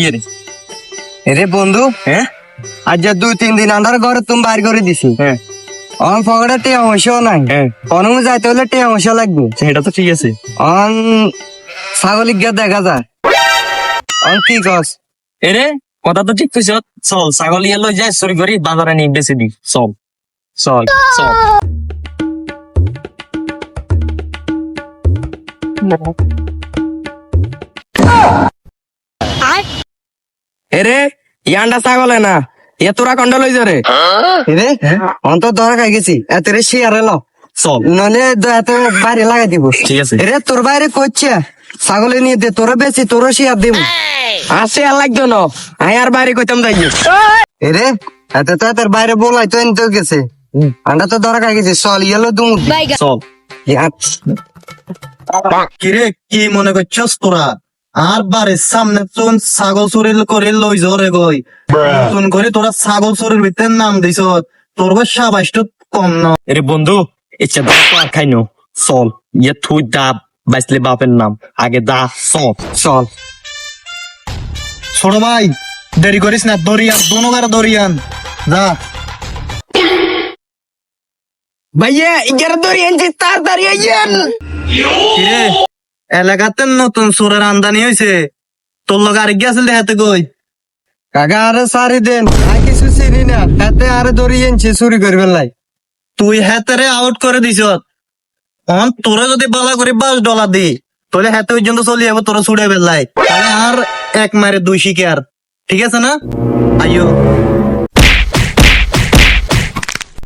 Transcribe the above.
ইয়ে রে। রে বন্ধু হ্যাঁ? আজ যে দুই তিন দিন আন্ধার ঘরে তুমি বাইর করে দিছি। হ্যাঁ। অন পকেটে টিয়া অংশও নাই। হ্যাঁ। অনমু যাইতে হলে টিয়া অংশ লাগবে। সেটা তো ঠিক আছে। অন ছাগলিক গিয়া দেখা যায়। অন কি কস? এরে কথা তো ঠিক কইছ। চল ছাগল ইয়ে লই যাই চুরি করি বাজারে নিয়ে বেচে দি চল। চল চল। এরে ইয়ান্ডা ছাগলে না এ তোরা কন্ডা লই যারে রে অন তো ধরা খাই গেছি। এত রে শিয়ার এলো চল। নলে এত বাইরে লাগাই দিব। ঠিক আছে। রে তোর বাইরে করছে ছাগলে নিয়ে দে তোরা বেশি তোরা শিয়ার দিব। আসে আর লাগতো না। আই আর বাইরে কইতাম যাই। রে এত তো তোর বাইরে বলাই তো এনতে গেছে। আন্ডা তো ধরা খাই গেছি। চল ইয়েলো দুম চল। কিরে কি মনে করছস তোরা? আর বাড়ির সামনে চুন ছাগল চুরি করে লই জরে গই। চুন করে তোরা ছাগল চুরির ভিতরে নাম দিছ তোর বা সাবাসটা কম ন। এরে বন্ধু ইচ্ছা দা তো আর খাইনো। চল ইয়ে থুই দা বাইসলে বাপের নাম। আগে দা চল। চল। ছোট ভাই দেরি করিস না দরিয়ান দোনোগার দরিয়ান। যা। ভাইয়া ইগার এনছি তাড়াতাড়ি আইয়েন। এলাকাতে নতুন চোরের আমদানি হয়েছে তোর লগে আরেক গেছিল দেখাতে কই? কাকা আরে সারি দেন আর কিছু চিনি না। হাতে আরে ধরি এনছি চুরি করবে লাই তুই হাতেরে আউট করে দিছ। অন তোরা যদি বালা করে বাস ডলার দি তাহলে হাতে পর্যন্ত চলে যাব তোরা ছুড়ে বেলাই আর এক মারে দুই শিকার। ঠিক আছে না? আইও